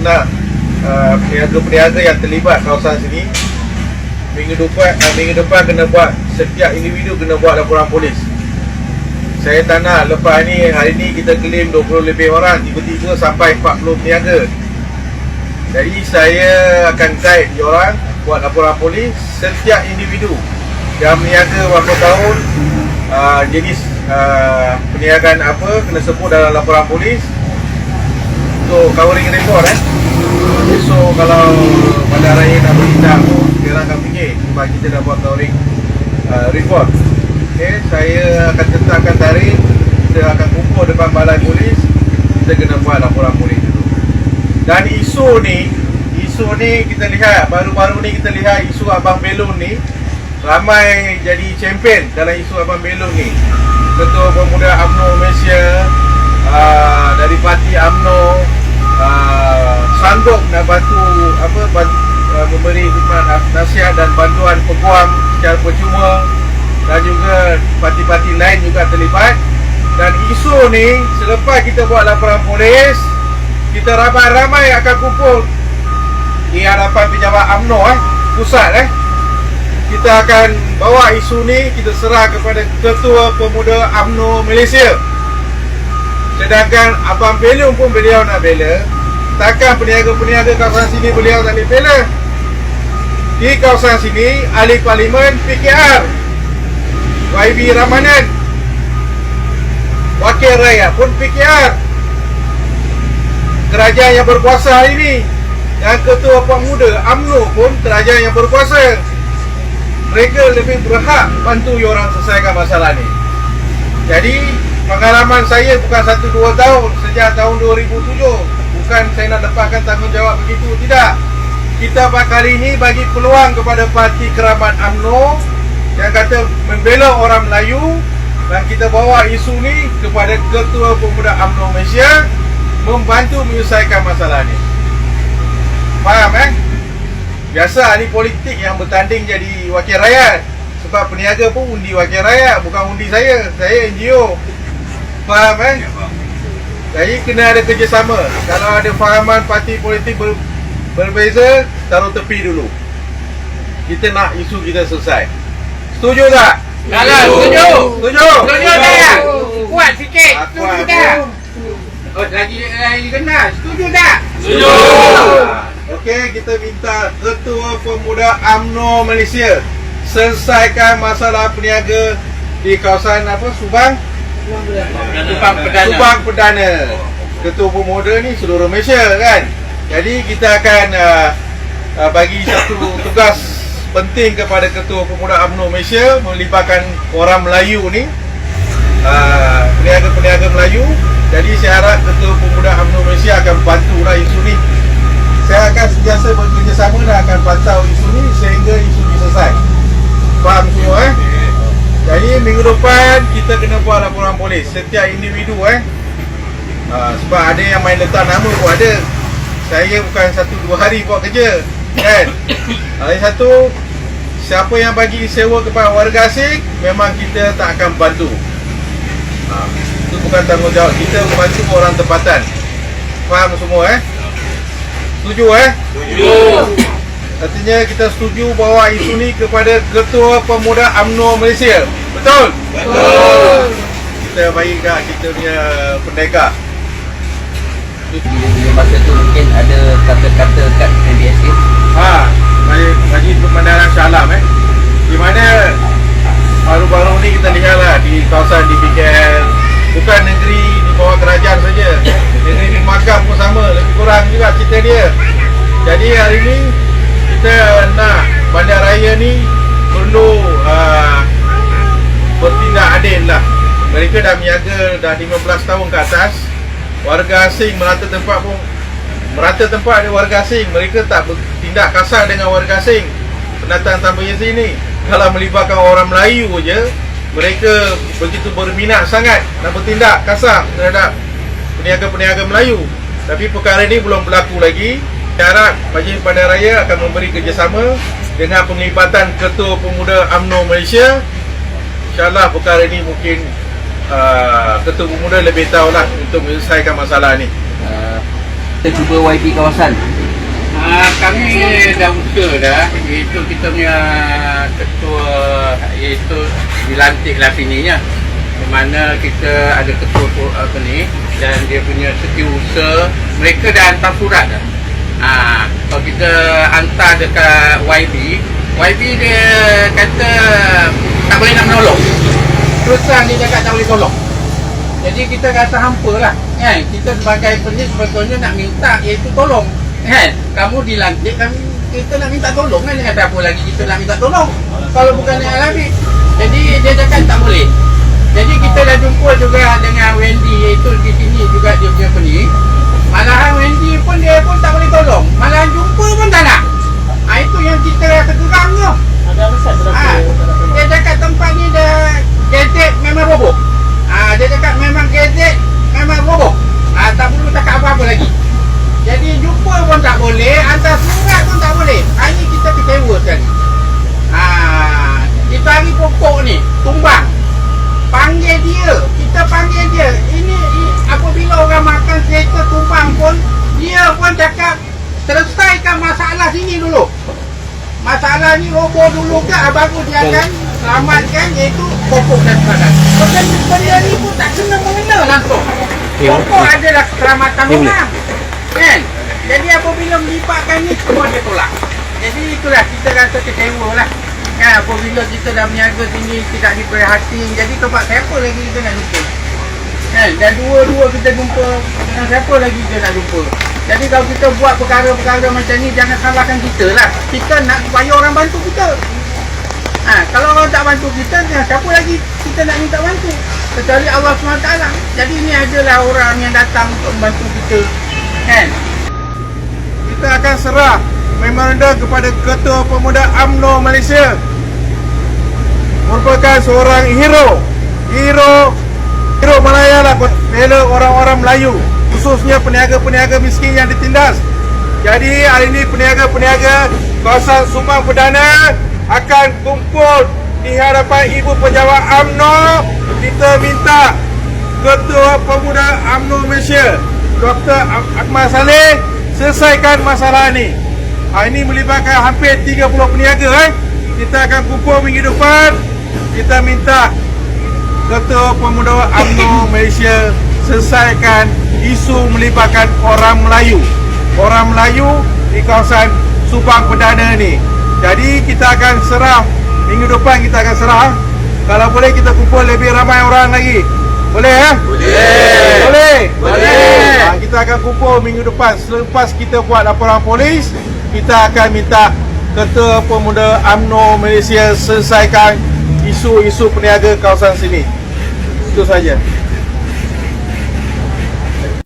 nak uh, peniaga-peniaga yang terlibat kawasan sini minggu depan uh, minggu depan kena buat setiap individu kena buat laporan polis. Saya tak nak lepas ni hari ni kita claim 20 lebih orang tiba-tiba sampai 40 peniaga. Jadi saya akan guide diorang buat laporan polis setiap individu yang berniaga berapa tahun uh, jenis uh, perniagaan apa kena sebut dalam laporan polis untuk covering report eh. Esok kalau bandar raya nak pun Diorang akan fikir Sebab kita dah buat covering uh, report. Okay, saya akan tetapkan tarikh. Kita akan kumpul depan balai polis. Kita kena buat laporan polis dulu. Dan isu ni Isu ni kita lihat Baru-baru ni kita lihat isu Abang Belon ni Ramai jadi champion dalam isu Abang Belon ni. Ketua Pemuda UMNO Malaysia uh, Dari parti UMNO uh, Sanggup nak bantu apa bantu, uh, Memberi khidmat nasihat dan bantuan peguam Secara percuma dan juga parti-parti lain juga terlibat. Dan isu ni selepas kita buat laporan polis kita ramai-ramai akan kumpul di hadapan pejabat UMNO eh pusat eh. Kita akan bawa isu ni kita serah kepada ketua pemuda UMNO Malaysia. Sedangkan Abang Belum pun beliau nak bela takkan peniaga-peniaga kawasan sini beliau tak boleh bela di kawasan sini ahli parlimen PKR YB Ramanan. Wakil Raya pun PKR Kerajaan yang berkuasa hari ini. Dan Ketua Pemuda UMNO pun kerajaan yang berkuasa. Mereka lebih berhak bantu orang selesaikan masalah ni. Jadi pengalaman saya bukan 1-2 tahun Sejak tahun 2007 Bukan saya nak lepaskan tanggungjawab begitu Tidak Kita kali ini bagi peluang kepada parti kerabat UMNO yang kata membela orang Melayu dan kita bawa isu ni kepada Ketua Pemuda UMNO Malaysia membantu menyelesaikan masalah ni. Faham eh? Biasa ahli politik yang bertanding jadi wakil rakyat sebab peniaga pun undi wakil rakyat bukan undi saya. Saya NGO. Faham eh? Jadi kena ada kerjasama. Kalau ada fahaman parti politik ber, berbeza, taruh tepi dulu. Kita nak isu kita selesai. Setuju tak? Kalau setuju. Setuju? Setuju tak? Kuat sikit. Setuju kuat. tak? Oh, lagi lagi kena. Setuju tak? Setuju. Okey, kita minta Ketua Pemuda UMNO Malaysia selesaikan masalah peniaga di kawasan apa Subang Subang Perdana. Subang Perdana. Ketua Pemuda ni seluruh Malaysia kan. Jadi kita akan uh, uh, bagi satu tugas penting kepada Ketua Pemuda UMNO Malaysia melibatkan orang Melayu ni uh, peniaga-peniaga Melayu. Jadi saya harap Ketua Pemuda UMNO Malaysia akan bantulah isu ni. Saya akan sentiasa bekerjasama dan akan pantau isu ni sehingga isu ni selesai. Faham semua eh? Depan kita kena buat laporan polis setiap individu eh. Uh, sebab ada yang main letak nama pun ada. Saya bukan satu dua hari buat kerja kan. Hari satu siapa yang bagi sewa kepada warga asing memang kita tak akan bantu. Uh, itu bukan tanggungjawab kita membantu orang tempatan. Faham semua eh? Setuju eh? Setuju. Artinya kita setuju bawa isu ni kepada Ketua Pemuda UMNO Malaysia. Betul? Betul. Kita bagi kat kita punya pendekar. bila masa tu mungkin ada kata-kata kat MBSA Ha, bagi bagi pemandangan Shah Alam eh. Di mana baru-baru ni kita lihat lah di kawasan di BKL bukan negeri di bawah kerajaan saja. Negeri di Makam pun sama, lebih kurang juga cerita dia. Jadi hari ni kita nak bandaraya ni perlu uh, bertindak adil lah. Mereka dah berniaga dah 15 tahun ke atas. Warga asing merata tempat pun merata tempat ada warga asing mereka tak bertindak kasar dengan warga asing pendatang tanpa izin ni kalau melibatkan orang Melayu je mereka begitu berminat sangat nak bertindak kasar terhadap peniaga-peniaga Melayu tapi perkara ini belum berlaku lagi saya harap Majlis Bandar Raya akan memberi kerjasama dengan penglibatan Ketua Pemuda UMNO Malaysia. InsyaAllah perkara ini mungkin uh, Ketua Pemuda lebih tahulah untuk menyelesaikan masalah ni. Uh, Kita cuba YB kawasan. Ah, kami dah usaha dah. Iaitu kita punya ketua iaitu dilantiklah sininya. Di mana kita ada ketua tu- apa ni dan dia punya setiausaha. Mereka dah hantar surat dah Ah, kalau kita hantar dekat YB YB dia kata tak boleh nak menolong. Terus terang dia cakap tak boleh tolong. Jadi kita rasa hampa lah kan? Kita sebagai penis sebetulnya nak minta iaitu tolong kan? Kamu dilantik kami kita nak minta tolong kan? Dengan siapa lagi? Kita nak minta tolong. Kalau bukan dengan Alabi jadi dia cakap tak boleh. Jadi kita dah jumpa juga dengan Wendy iaitu di sini juga dia punya penis malahan Wendy pun dia pun tak boleh tolong malahan jumpa pun tak nak ha, itu yang kita rasa tu Ah, dia cakap tempat ni dah gadget memang roboh. Ah, dia cakap memang gadget memang roboh. Ah, tak perlu cakap apa-apa lagi. Jadi jumpa pun tak boleh, hantar surat pun tak boleh. Ah, ini kita kecewa sekali. Ah, kita hari pokok ni, tumbang. Panggil dia, sini dulu masalah ni roboh dulu ke baru dia akan selamatkan iaitu pokok dan sebagainya. Benda, benda ni pun tak kena mengena langsung. Pokok adalah keselamatan orang. Kan? Jadi apabila melibatkan ni semua dia tolak. Jadi itulah kita rasa kecewa lah. Kan apabila kita dah berniaga sini tidak diperhatikan. Jadi tempat siapa lagi kita nak jumpa? Kan? Dan dua-dua kita jumpa dengan siapa lagi kita nak jumpa? Jadi kalau kita buat perkara-perkara macam ni jangan salahkan kita lah. Kita nak supaya orang bantu kita. Ha, kalau orang tak bantu kita, siapa lagi kita nak minta bantu? Kecuali Allah SWT. Jadi ini adalah orang yang datang untuk membantu kita. Kan? Kita akan serah memorandum kepada Ketua Pemuda AMNO Malaysia merupakan seorang hero hero hero Malaya lah bela orang-orang Melayu khususnya peniaga-peniaga miskin yang ditindas jadi hari ini peniaga-peniaga kawasan Subang Perdana akan kumpul di hadapan Ibu Pejabat AMNO kita minta Ketua Pemuda AMNO Malaysia Dr. Ak- Akmal Saleh selesaikan masalah ni. Ha, ini melibatkan hampir 30 peniaga eh. Kita akan kumpul minggu depan. Kita minta Ketua Pemuda UMNO Malaysia selesaikan isu melibatkan orang Melayu. Orang Melayu di kawasan Subang Perdana ni. Jadi kita akan serah minggu depan kita akan serah. Kalau boleh kita kumpul lebih ramai orang lagi. Boleh eh? Boleh. Boleh. Boleh. Ha, kita akan kumpul minggu depan selepas kita buat laporan polis, kita akan minta Ketua Pemuda UMNO Malaysia selesaikan isu-isu peniaga kawasan sini. Itu saja.